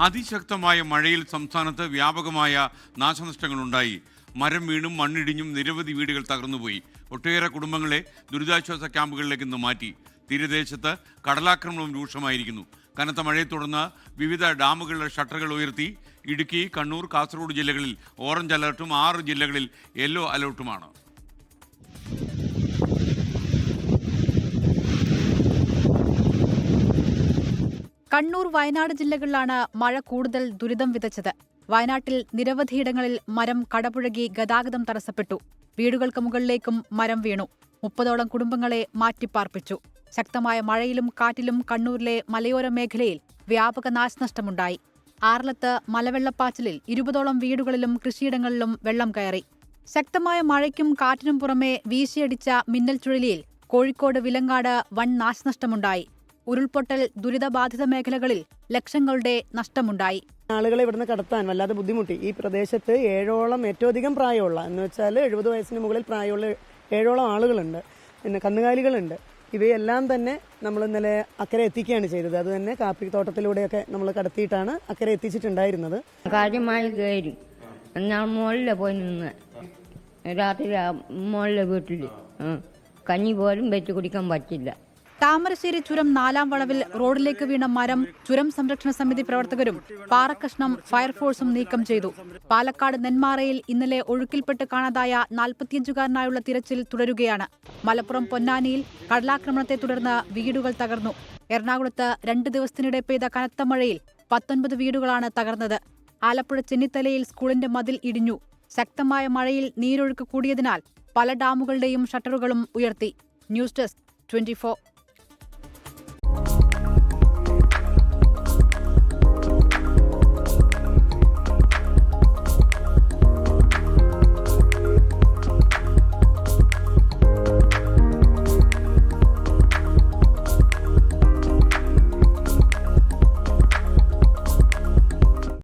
അതിശക്തമായ മഴയിൽ സംസ്ഥാനത്ത് വ്യാപകമായ നാശനഷ്ടങ്ങളുണ്ടായി. മരം വീണും മണ്ണിടിഞ്ഞും നിരവധി വീടുകൾ തകർന്നുപോയി. ഒട്ടേറെ കുടുംബങ്ങളെ ദുരിതാശ്വാസ ക്യാമ്പുകളിലേക്ക് ഇന്ന് മാറ്റി. തീരദേശത്ത് കടലാക്രമണവും രൂക്ഷമായിരിക്കുന്നു. കനത്ത മഴയെ തുടർന്ന് വിവിധ ഡാമുകളുടെ ഷട്ടറുകൾ ഉയർത്തി. ഇടുക്കി കണ്ണൂർ കാസർഗോഡ് ജില്ലകളിൽ ഓറഞ്ച് അലർട്ടും ആറ് ജില്ലകളിൽ യെല്ലോ അലർട്ടുമാണ്. കണ്ണൂർ വയനാട് ജില്ലകളിലാണ് മഴ കൂടുതൽ ദുരിതം വിതച്ചത്. വയനാട്ടിൽ നിരവധിയിടങ്ങളിൽ മരം കടപുഴകി ഗതാഗതം തടസ്സപ്പെട്ടു. വീടുകൾക്ക് മുകളിലേക്കും മരം വീണു. മുപ്പതോളം കുടുംബങ്ങളെ മാറ്റിപ്പാർപ്പിച്ചു. ശക്തമായ മഴയിലും കാറ്റിലും കണ്ണൂരിലെ മലയോര മേഖലയിൽ വ്യാപക നാശനഷ്ടമുണ്ടായി. ആർലത്ത് മലവെള്ളപ്പാച്ചിലിൽ ഇരുപതോളം വീടുകളിലും കൃഷിയിടങ്ങളിലും വെള്ളം കയറി. ശക്തമായ മഴയ്ക്കും കാറ്റിനും പുറമെ വീശിയടിച്ച മിന്നൽ ചുഴലിയിൽ കോഴിക്കോട് വിലങ്ങാട് വൻ നാശനഷ്ടമുണ്ടായി. ഉരുൾപൊട്ടൽ ദുരിതബാധിത മേഖലകളിൽ ലക്ഷങ്ങളുടെ നഷ്ടമുണ്ടായി. ആളുകളെ ഇവിടുന്ന് കടത്താൻ വല്ലാതെ ബുദ്ധിമുട്ടി. ഈ പ്രദേശത്ത് ഏഴോളം ഏറ്റവും അധികം പ്രായമുള്ള എന്ന് വെച്ചാൽ എഴുപത് വയസ്സിന് മുകളിൽ പ്രായമുള്ള ഏഴോളം ആളുകളുണ്ട്. പിന്നെ കന്നുകാലികളുണ്ട്. ഇവയെല്ലാം തന്നെ നമ്മൾ ഇന്നലെ അക്കരെ എത്തിക്കുകയാണ് ചെയ്തത്. അത് തന്നെ കാപ്പി തോട്ടത്തിലൂടെയൊക്കെ നമ്മൾ കടത്തിയിട്ടാണ് അക്കരെ എത്തിച്ചിട്ടുണ്ടായിരുന്നത്. കാര്യമായി കയറി. ഞാൻ മുകളിലെ പോയി നിന്ന്. രാത്രി മുകളിലെ വീട്ടിൽ കഞ്ഞി പോലും വെച്ച് കുടിക്കാൻ പറ്റില്ല. താമരശ്ശേരി ചുരം നാലാം വളവിൽ റോഡിലേക്ക് വീണ മരം ചുരം സംരക്ഷണ സമിതി പ്രവർത്തകരും പാറക്കഷ്ണം ഫയർഫോഴ്സും നീക്കം ചെയ്തു. പാലക്കാട് നെന്മാറയിൽ ഇന്നലെ ഒഴുക്കിൽപ്പെട്ട് കാണാതായ നാൽപ്പത്തിയഞ്ചുകാരനായുള്ള തിരച്ചിൽ തുടരുകയാണ്. മലപ്പുറം പൊന്നാനിയിൽ കടലാക്രമണത്തെ തുടർന്ന് വീടുകൾ തകർന്നു. എറണാകുളത്ത് രണ്ട് ദിവസത്തിനിടെ പെയ്ത കനത്ത മഴയിൽ പത്തൊൻപത് വീടുകളാണ് തകർന്നത്. ആലപ്പുഴ ചെന്നിത്തലയിൽ സ്കൂളിന്റെ മതിൽ ഇടിഞ്ഞു. ശക്തമായ മഴയിൽ നീരൊഴുക്ക് കൂടിയതിനാൽ പല ഡാമുകളുടെയും ഷട്ടറുകളും ഉയർത്തി. News desk twenty